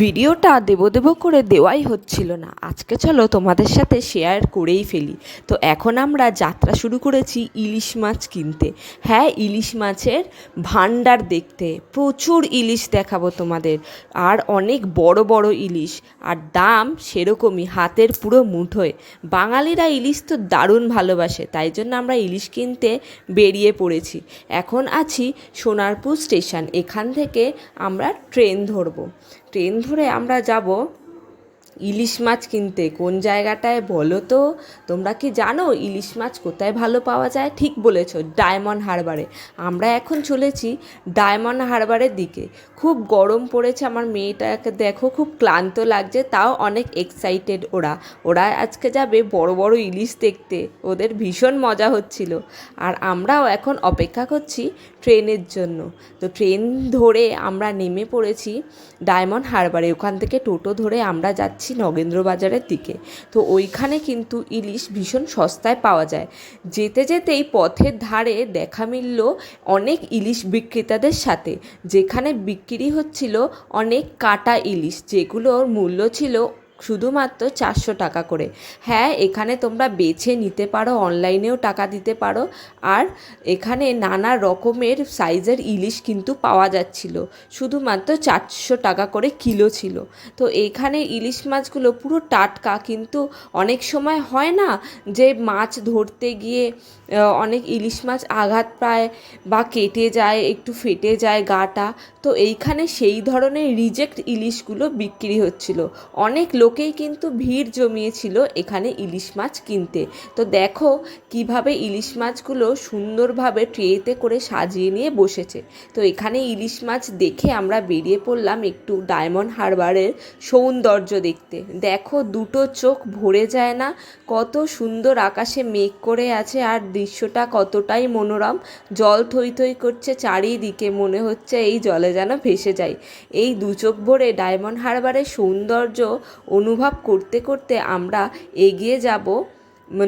ভিডিওটা দেবো দেবো করে দেওয়াই হচ্ছিল না। আজকে চলো তোমাদের সাথে শেয়ার করেই ফেলি। তো এখন আমরা যাত্রা শুরু করেছি ইলিশ মাছ কিনতে। হ্যাঁ ইলিশ মাছের ভাণ্ডার দেখতে। প্রচুর ইলিশ দেখাবো তোমাদের। আর অনেক বড় বড় ইলিশ। আর দাম সেরকমই, হাতের পুরো মুঠোয়। বাঙালিরা ইলিশ তো দারুণ ভালোবাসে, তাই জন্য আমরা ইলিশ কিনতে বেরিয়ে পড়েছি। এখন আছি সোনারপুর স্টেশন। এখান থেকে আমরা ট্রেন ধরবো। ট্রেন ধরে আমরা যাব ইলিশ মাছ কিনতে, কোন জায়গাটায় বলো তো? তোমরা কি জানো ইলিশ মাছ কোথায় ভালো পাওয়া যায়? ঠিক বলেছ, ডায়মন্ড হারবারে। আমরা এখন চলেছি ডায়মন্ড হারবারের দিকে। খুব গরম পড়েছে, আমার মেয়েটাকে দেখো, খুব ক্লান্ত লাগছে, তাও অনেক এক্সাইটেড ওরা। ওরা আজকে যাবে বড় বড় ইলিশ দেখতে, ওদের ভীষণ মজা হচ্ছিল। আর আমরাও এখন অপেক্ষা করছি ট্রেনের জন্য। তো ট্রেন ধরে আমরা নেমে পড়েছি ডায়মন্ড হারবারে, ওখান থেকে টোটো ধরে আমরা যাচ্ছি নগেন্দ্র বাজারের দিকে। তো ওইখানে কিন্তু ইলিশ ভীষণ সস্তায় পাওয়া যায়। যেতে যেতেই পথের ধারে দেখা মিলল অনেক ইলিশ বিক্রেতাদের সাথে, যেখানে বিক্রি হচ্ছিল অনেক কাটা ইলিশ, যেগুলোর মূল্য ছিল শুধুমাত্র চারশো টাকা করে। হ্যাঁ এখানে তোমরা বেছে নিতে পারো, অনলাইনেও টাকা দিতে পারো। আর এখানে নানা রকমের সাইজের ইলিশ কিন্তু পাওয়া যাচ্ছিল। শুধুমাত্র চারশো টাকা করে কিলো ছিল। তো এখানে ইলিশ মাছগুলো পুরো টাটকা কিন্তু অনেক সময় হয় না যে মাছ ধরতে গিয়ে অনেক ইলিশ মাছ আঘাত পায় বা কেটে যায়, একটু ফেটে যায় গাটা। তো এইখানে সেই ধরনের রিজেক্ট ইলিশগুলো বিক্রি হচ্ছিল। অনেক লোকেই কিন্তু ভিড় জমিয়েছিল এখানে ইলিশ মাছ কিনতে। তো দেখো কীভাবে ইলিশ মাছগুলো সুন্দরভাবে ট্রেতে করে সাজিয়ে নিয়ে বসেছে। তো এখানে ইলিশ মাছ দেখে আমরা বেরিয়ে পড়লাম একটু ডায়মন্ড হারবারের সৌন্দর্য দেখতে। দেখো দুটো চোখ ভরে যায় না, কত সুন্দর আকাশে মেঘ করে আছে আর দৃশ্যটা কতটাই মনোরম। জল থই থই করছে, চারিদিকে মনে হচ্ছে এই জলে যেন ভেসে যায়। এই দু চোখ ভরে ডায়মন্ড হারবারের সৌন্দর্য অনুভব করতে করতে আমরা এগিয়ে যাব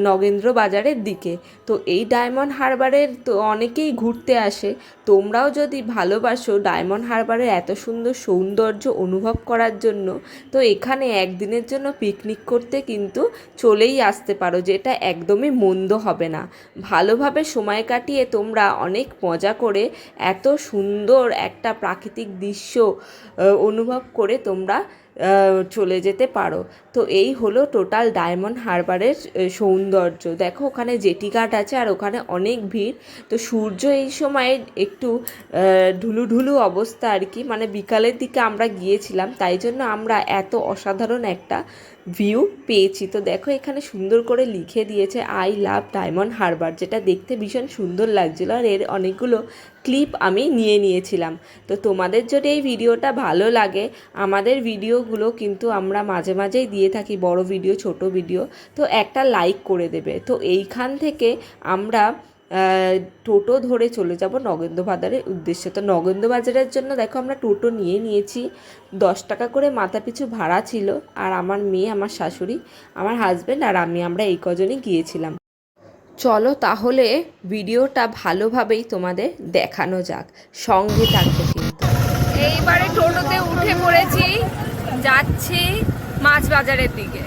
নগেন্দ্র বাজারের দিকে। তো এই ডায়মন্ড হারবারের তো অনেকেই ঘুরতে আসে। তোমরাও যদি ভালোবাসো ডায়মন্ড হারবারের এত সুন্দর সৌন্দর্য অনুভব করার জন্য, তো এখানে একদিনের জন্য পিকনিক করতে কিন্তু চলেই আসতে পারো, যেটা একদমই মন্দ হবে না। ভালোভাবে সময় কাটিয়ে তোমরা অনেক মজা করে এত সুন্দর একটা প্রাকৃতিক দৃশ্য অনুভব করে তোমরা চলে যেতে পারো। তো এই হলো টোটাল ডায়মন্ড হারবারের সৌন্দর্য। দেখো ওখানে জেটি ঘাট আছে আর ওখানে অনেক ভিড়। তো সূর্য এই সময় একটু আহ, ঢুলু ঢুলু অবস্থা আর কি। মানে বিকালের দিকে আমরা গিয়েছিলাম তাই জন্য আমরা এত অসাধারণ একটা ভিউ পেয়েছি। তো দেখো এখানে সুন্দর করে লিখে দিয়েছে আই লাভ ডায়মন্ড হারবার যেটা দেখতে ভীষণ সুন্দর লাগছিল আর এর অনেকগুলো ক্লিপ আমি নিয়ে নিয়েছিলাম। তো তোমাদের যদি এই ভিডিওটা ভালো লাগে, আমাদের ভিডিওগুলো কিন্তু আমরা মাঝে মাঝেই দিয়ে থাকি, বড় ভিডিও, ছোট ভিডিও, তো একটা লাইক করে দেবে। তো এইখান থেকে আমরা টোটো ধরে চলে যাব নগেন্দ্র বাজারের উদ্দেশ্যে। তো নগেন্দ্র বাজারের জন্য দেখো আমরা টোটো নিয়ে নিয়েছি। দশ টাকা করে মাথা পিছু ভাড়া ছিল। আর আমার মেয়ে, আমার শাশুড়ি, আমার হাজব্যান্ড আর আমি, আমরা এই কজনই গিয়েছিলাম। চলো তাহলে ভিডিওটা ভালোভাবেই তোমাদের দেখানো যাক। সঙ্গে থাকবে কিন্তু। এইবারে টোটোতে উঠে পড়েছি। যাচ্ছি মাছ বাজারের দিকে।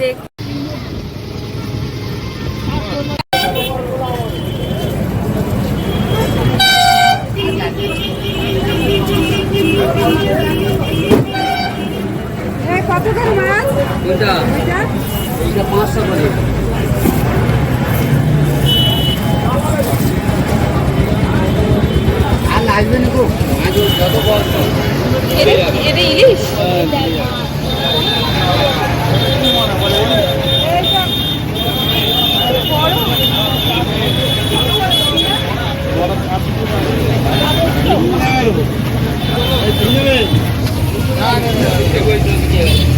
দেখ এইটা পাঁচশো করে। আর লাগবে না গো যত বড় এটা ইলিশ? এই আছে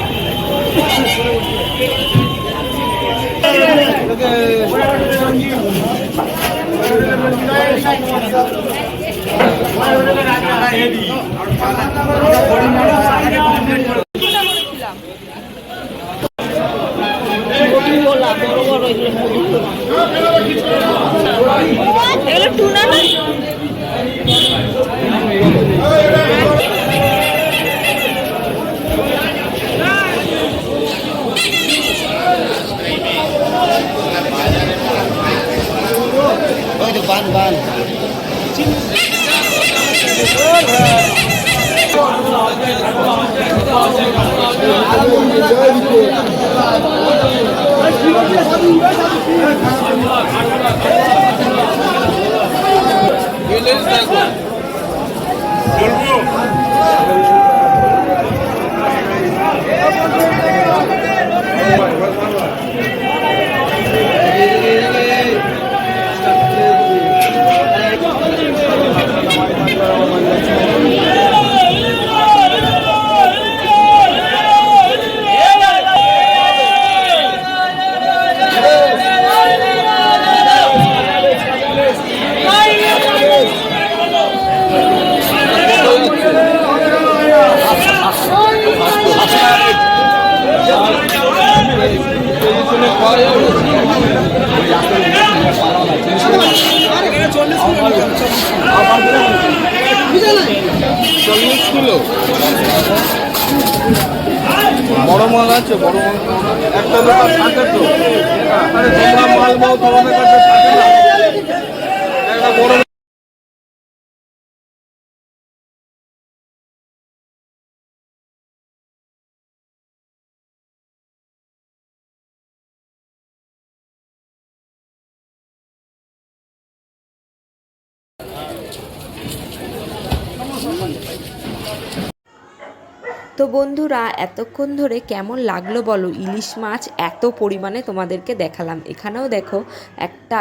তো বান বান What? বড় মাল আছে বড় মাল একটা লোক থাকে তো তোমরা মাল তোমাদের কাছে একটা বড় তো বন্ধুরা, এতক্ষণ ধরে কেমন লাগল বলো? ইলিশ মাছ এত পরিমাণে তোমাদেরকে দেখালাম। এখানেও দেখো, একটা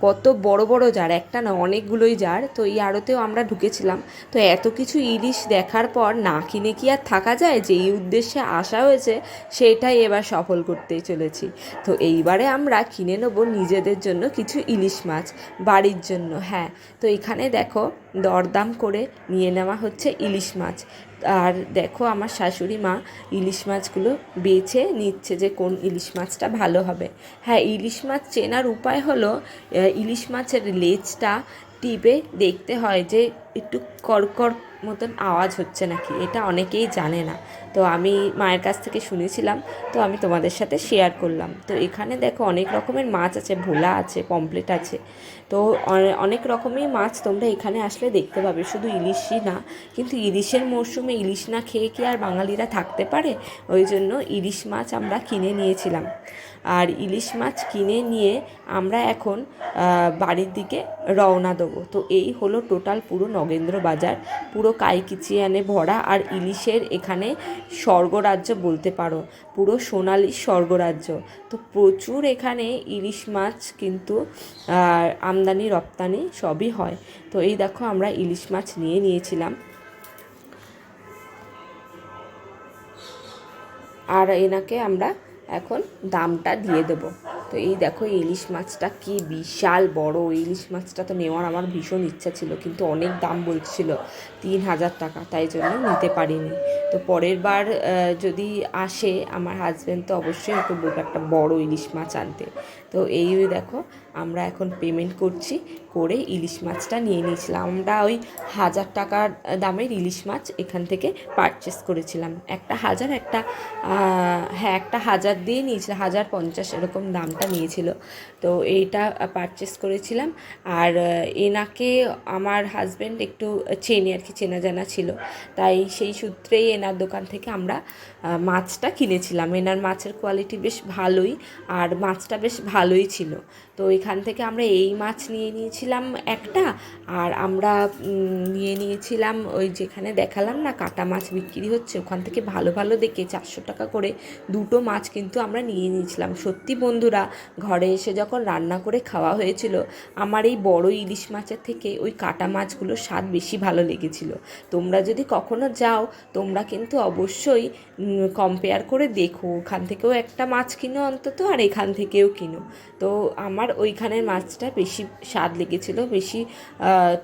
কত বড় বড় জার, একটা না অনেকগুলোই জার। তো এই আড়তেও আমরা ঢুকেছিলাম। তো এত কিছু ইলিশ দেখার পর না কিনে কি আর থাকা যায়? যে এই উদ্দেশ্যে আসা হয়েছে, সেটাই এবার সফল করতে চলেছি। তো এইবারে আমরা কিনে নেব নিজেদের জন্য কিছু ইলিশ মাছ, বাড়ির জন্য হ্যাঁ। তো এখানে দেখো দরদাম করে নিয়ে নেওয়া হচ্ছে ইলিশ মাছ। আর দেখো আমার শাশুড়ি মা ইলিশ মাছগুলো বেছে নিচ্ছে যে কোন ইলিশ মাছটা ভালো হবে। হ্যাঁ ইলিশ মাছ চেনার উপায় হলো ইলিশ মাছের লেজটা টিপে দেখতে হয় যে একটু কড়কড় মতন আওয়াজ হচ্ছে নাকি? এটা অনেকেই জানে না। তো আমি মায়ের কাছ থেকে শুনেছিলাম, তো আমি তোমাদের সাথে শেয়ার করলাম। তো এখানে দেখো অনেক রকমের মাছ আছে, ভোলা আছে পমপ্লেট আছে। তো অনেক রকমের মাছ তোমরা এখানে আসলে দেখতে পাবে। শুধু ইলিশই না, কিন্তু ইলিশের মরশুমে ইলিশ না খেয়ে কি আর বাঙালিরা থাকতে পারে? ওই জন্য ইলিশ মাছ আমরা কিনে নিয়েছিলাম। আর ইলিশ মাছ কিনে নিয়ে আমরা এখন বাড়ির দিকে রওনা দেবো। তো এই হলো টোটাল পুরো নগেন্দ্র বাজার, পুরো কাইকিচিয়ানে ভরা আর ইলিশের এখানে স্বর্গরাজ্য বলতে পারো, পুরো সোনালি স্বর্গরাজ্য। তো প্রচুর এখানে ইলিশ মাছ কিন্তু আমদানি, রপ্তানি সবই হয়। তো এই দেখো আমরা ইলিশ মাছ নিয়ে নিয়েছিলাম। আর এনাকে আমরা এখন দামটা দিয়ে দেবো। তো এই দেখো ইলিশ মাছটা কি বিশাল বড়। ইলিশ মাছটা তো নেওয়ার আমার ভীষণ ইচ্ছা ছিল, কিন্তু অনেক দাম বলছিল, তিন হাজার টাকা, তাই জন্য নিতে পারিনি। তো পরের বার যদি আসে, আমার হাজব্যান্ড তো অবশ্যই ওকে বলব, একটা বড় ইলিশ মাছ আনতে। তো এই দেখো, আমরা এখন পেমেন্ট করছি, করে ইলিশ মাছটা নিয়ে নিয়েছিলাম। আমরা ওই হাজার টাকার দামের ইলিশ মাছ এখান থেকে পারচেস করেছিলাম। একটা হাজার, একটা হ্যাঁ একটা হাজার দিয়ে নিয়েছিলাম, হাজার পঞ্চাশ এরকম দামটা নিয়েছিল তো এইটা পারচেস করেছিলাম। আর এনাকে আমার হাজব্যান্ড একটু চেনে আর কি চেনা জানা ছিল। তাই সেই সূত্রেই এনার দোকান থেকে আমরা মাছটা কিনেছিলাম। এনার মাছের কোয়ালিটি বেশ ভালোই আর মাছটা বেশ ভালোই ছিল। তো এখান থেকে আমরা এই মাছ নিয়ে নিয়েছিলাম একটা আর আমরা নিয়ে নিয়েছিলাম ওই যেখানে দেখালাম না, কাটা মাছ বিক্রি হচ্ছে, ওখান থেকে ভালো ভালো দেখে চারশো টাকা করে দুটো মাছ কিন্তু আমরা নিয়ে নিয়েছিলাম। সত্যি বন্ধুরা ঘরে এসে যখন রান্না করে খাওয়া হয়েছিল, আমার এই বড় ইলিশ মাছের থেকে ওই কাটা মাছগুলোর স্বাদ বেশি ভালো লেগেছিল। তোমরা যদি কখনো যাও, তোমরা কিন্তু অবশ্যই কম্পেয়ার করে দেখো। ওখান থেকেও একটা মাছ কিনো অন্তত, আর এখান থেকেও কিনো। তো আমার ওইখানের মাছটা বেশি স্বাদ লেগেছিল, বেশি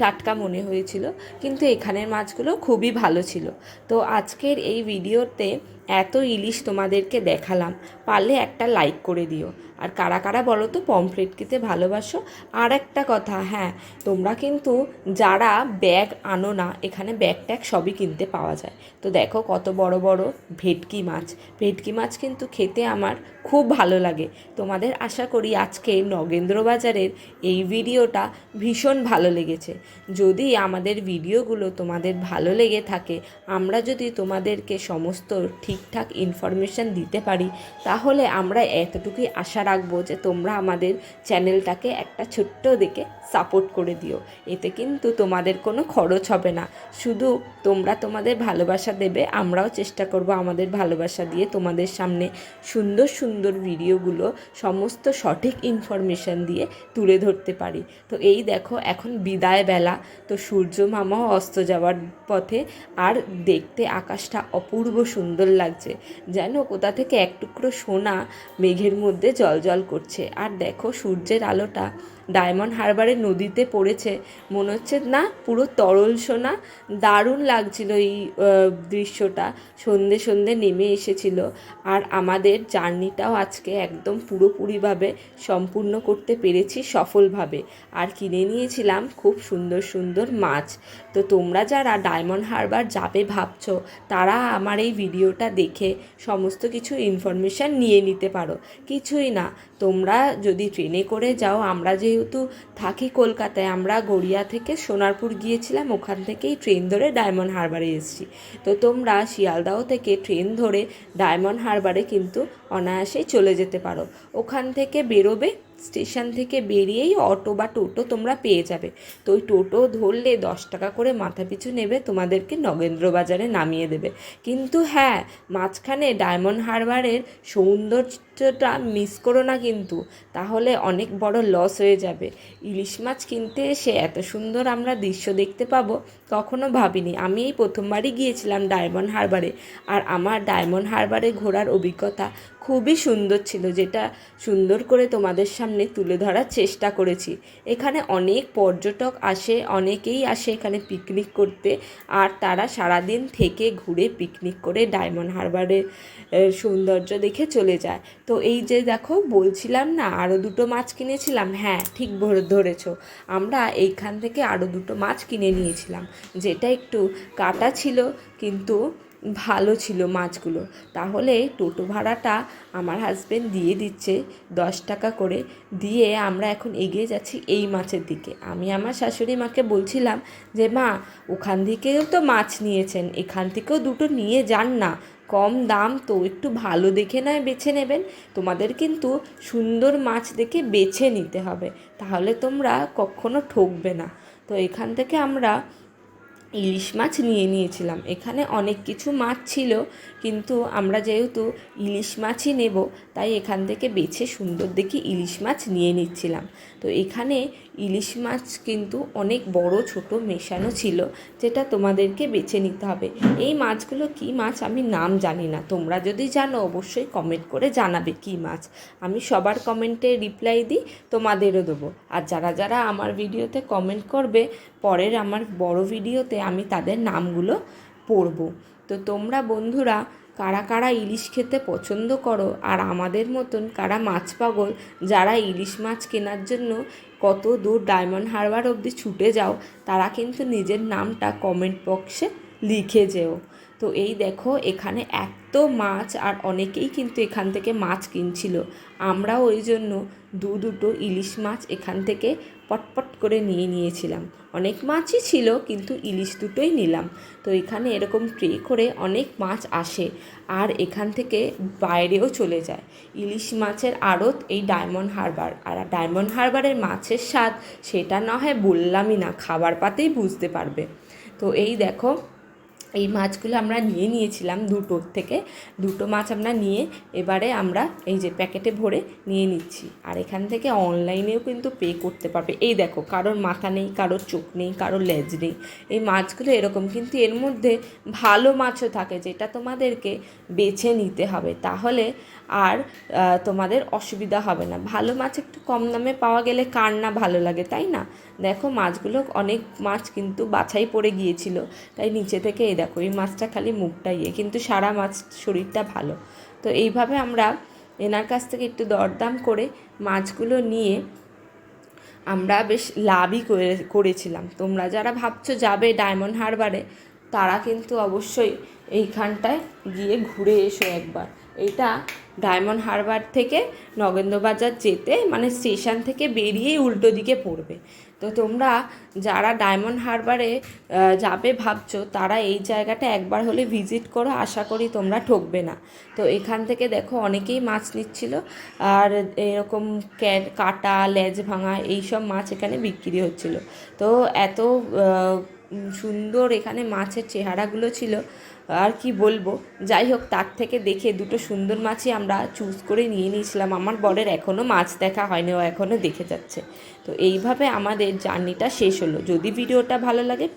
টাটকা মনে হয়েছিল। কিন্তু এখানের মাছগুলো খুবই ভালো ছিল। তো আজকের এই ভিডিওতে এত ইলিশ তোমাদেরকে দেখালাম, পারলে একটা লাইক করে দিও। আর কারা কারা বলো তো পমফ্রেট খেতে ভালোবাসো? আর একটা কথা হ্যাঁ তোমরা কিন্তু যারা ব্যাগ আনো না, এখানে ব্যাগ ট্যাগ সবই কিনতে পাওয়া যায়। তো দেখো কত বড় বড় ভেটকি মাছ। ভেটকি মাছ কিন্তু খেতে আমার খুব ভালো লাগে। তোমাদের আশা করি আজকে নগেন্দ্র বাজারের এই ভিডিওটা ভীষণ ভালো লেগেছে। যদি আমাদের ভিডিওগুলো তোমাদের ভালো লেগে থাকে, আমরা যদি তোমাদেরকে সমস্ত ঠিকঠাক ইনফরমেশান দিতে পারি, তাহলে আমরা এতটুকুই আশা রাখব যে তোমরা আমাদের চ্যানেলটাকে একটা ছোট্ট দেখে সাপোর্ট করে দিও। এতে কিন্তু তোমাদের কোনো খরচ হবে না। শুধু তোমরা তোমাদের ভালোবাসা দেবে, আমরাও চেষ্টা করব আমাদের ভালোবাসা দিয়ে তোমাদের সামনে সুন্দর সুন্দর ভিডিওগুলো, সমস্ত সঠিক ইনফরমেশান দিয়ে তুলে ধরতে পারি। তো এই দেখো, এখন বিদায় বেলা। তো সূর্য মামাও অস্ত যাওয়ার পথে, আর দেখতে আকাশটা অপূর্ব সুন্দর লাগছে। যেন কোথা থেকে এক টুকরো সোনা মেঘের মধ্যে জলজল করছে। আর দেখো সূর্যের আলোটা ডায়মন্ড হারবারের নদীতে পড়েছে। মনে হচ্ছে, না, পুরো তরল সোনা। দারুণ লাগছিল এই দৃশ্যটা। সন্ধে সন্ধে নেমে এসেছিল। আর আমাদের জার্নিটাও আজকে একদম পুরোপুরিভাবে সম্পূর্ণ করতে পেরেছি সফলভাবে। আর কিনে নিয়েছিলাম খুব সুন্দর সুন্দর মাছ। তো তোমরা যারা ডায়মন্ড হারবার যাবে ভাবছ, তারা আমার এই ভিডিওটা দেখে সমস্ত কিছু ইনফরমেশান নিয়ে নিতে পারো। কিছুই না, তোমরা যদি ট্রেনে করে যাও, আমরা যেহেতু থাকি কলকাতায়, আমরা গড়িয়া থেকে সোনারপুর গিয়েছিলাম, ওখান থেকেই ট্রেন ধরে ডায়মন্ড হারবারে এসেছি। তো তোমরা শিয়ালদাহ থেকে ট্রেন ধরে ডায়মন্ড হারবারে কিন্তু অনায়াসেই চলে যেতে পারো। ওখান থেকে বেরোবে স্টেশন থেকে বেরিয়েই অটো বা টোটো তোমরা পেয়ে যাবে। তো ওই টোটো ধরলে দশ টাকা করে মাথা পিছু নেবে, তোমাদেরকে নগেন্দ্রবাজারে নামিয়ে দেবে। কিন্তু হ্যাঁ মাঝখানে ডায়মন্ড হারবারের সৌন্দর্যটা মিস করো না কিন্তু, তাহলে অনেক বড় লস হয়ে যাবে। ইলিশ মাছ কিনতে এসে এত সুন্দর আমরা দৃশ্য দেখতে পাবো, কখনো ভাবিনি। আমি এই প্রথমবারই গিয়েছিলাম ডায়মন্ড হারবারে আর আমার ডায়মন্ড হারবারে ঘোরার অভিজ্ঞতা খুবই সুন্দর ছিল, যেটা সুন্দর করে তোমাদের সামনে তুলে ধরার চেষ্টা করেছি। এখানে অনেক পর্যটক আসে, অনেকেই আসে এখানে পিকনিক করতে, আর তারা সারাদিন থেকে ঘুরে পিকনিক করে ডায়মন্ড হারবারের সৌন্দর্য দেখে চলে যায়। তো এই যে দেখো, বলছিলাম না আরও দুটো মাছ কিনেছিলাম। হ্যাঁ ঠিক ধরেছো। আমরা এইখান থেকে আরও দুটো মাছ কিনে নিয়েছিলাম। যেটা একটু কাটা ছিল, কিন্তু ভালো ছিল মাছগুলো। তাহলে টোটো ভাড়াটা আমার হাজবেন্ড দিয়ে দিচ্ছে, দশ টাকা করে। দিয়ে আমরা এখন এগিয়ে যাচ্ছি এই মাছের দিকে। আমি আমার শাশুড়ি মাকে বলছিলাম যে, মা, ওখান থেকেও তো মাছ নিয়েছেন, এখান থেকেও দুটো নিয়ে যান না। কম দাম তো একটু ভালো দেখে নয় বেছে নেবেন। তোমাদের কিন্তু সুন্দর মাছ দেখে বেছে নিতে হবে। তাহলে তোমরা কখনো ঠকবে না। তো এখান থেকে আমরা ইলিশ মাছ নিয়ে নিয়েছিলাম। এখানে অনেক কিছু মাছ ছিল, কিন্তু আমরা যেহেতু ইলিশ মাছই নেব, তাই এখান থেকে বেছে সুন্দর দেখে ইলিশ মাছ নিয়ে নিচ্ছিলাম। তো এখানে ইলিশ মাছ কিন্তু অনেক বড়, ছোট, মেশানো ছিল, যেটা তোমাদেরকে বেছে নিতে হবে। এই মাছগুলো কি মাছ আমি নাম জানি না। তোমরা যদি জানো, অবশ্যই কমেন্ট করে জানাবে কি মাছ। আমি সবার কমেন্টে রিপ্লাই দিই, তোমাদেরও দেবো। আর যারা যারা আমার ভিডিওতে কমেন্ট করবে, পরের আমার বড় ভিডিওতে আমি তাদের নামগুলো পড়ব। তো তোমরা বন্ধুরা কারা কারা ইলিশ খেতে পছন্দ করো আর আমাদের মতন কারা মাছ পাগল, যারা ইলিশ মাছ কেনার জন্য কত দূর ডায়মন্ড হারবার অবধি ছুটে যাও, তারা কিন্তু নিজের নামটা কমেন্ট বক্সে লিখে যেও। তো এই দেখো, এখানে এত মাছ আর অনেকেই কিন্তু এখান থেকে মাছ কিনছিল। আমরা ওই জন্য দু দুটো ইলিশ মাছ এখান থেকে পটপট করে নিয়ে নিয়েছিলাম। অনেক মাছই ছিল, কিন্তু ইলিশ দুটোই নিলাম। তো এখানে এরকম ট্রে করে অনেক মাছ আসে আর এখান থেকে বাইরেও চলে যায়। ইলিশ মাছের আড়ত এই ডায়মন্ড হারবার। আর ডায়মন্ড হারবারের মাছের স্বাদ, সেটা না হয় বললামই না, খাবার পাতেই বুঝতে পারবে। তো এই দেখো এই মাছগুলো আমরা নিয়ে নিয়েছিলাম দুটোর থেকে। দুটো মাছ আমরা নিয়ে এবারে আমরা এই যে প্যাকেটে ভরে নিয়ে নিচ্ছি। আর এখান থেকে অনলাইনেও কিন্তু পে করতে পারবে। এই দেখো, কারোর মাথা নেই, কারোর চোখ নেই, কারোর লেজ নেই। এই মাছগুলো এরকম, কিন্তু এর মধ্যে ভালো মাছও থাকে যেটা তোমাদেরকে বেছে নিতে হবে। তাহলে আর তোমাদের অসুবিধা হবে না। ভালো মাছ একটু কম দামে পাওয়া গেলে কার না ভালো লাগে, তাই না? দেখো, মাছগুলো অনেক মাছ কিন্তু বাছাই পড়ে গিয়েছিল। তাই নিচে থেকে এই দেখো, এই মাছটা খালি মুখটা ইয়ে। কিন্তু সারা মাছ শরীরটা ভালো। তো এইভাবে আমরা এনার কাছ থেকে একটু দরদাম করে মাছগুলো নিয়ে আমরা বেশ লাভই করে, করেছিলাম। তোমরা যারা ভাবছ যাবে ডায়মন্ড হারবারে, তারা কিন্তু অবশ্যই এইখানটায় গিয়ে ঘুরে এসো একবার। এটা ডায়মন্ড হারবার থেকে নগেন্দ্রবাজার যেতে মানে স্টেশন থেকে বেরিয়েই উল্টো দিকে পড়বে। তো তোমরা যারা ডায়মন্ড হারবারে যাবে ভাবছ, তারা এই জায়গাটা একবার হলে ভিজিট করো, আশা করি তোমরা ঠকবে না। তো এখান থেকে দেখো অনেকেই মাছ নিচ্ছিল, আর এরকম ক্যা- কাটা, লেজ ভাঙা এইসব মাছ এখানে বিক্রি হচ্ছিল। তো এত সুন্দর এখানে মাছের চেহারাগুলো ছিল। আর কি বলব? যাই হোক, তার থেকে দেখে দুটো সুন্দর মাছই আমরা চুজ করে নিয়ে নিয়েছিলাম। আমার বরের এখনও মাছ দেখা হয়নি, ও এখনও দেখে যাচ্ছে। তো এইভাবে আমাদের জার্নিটা শেষ হলো। যদি ভিডিওটা ভালো লাগে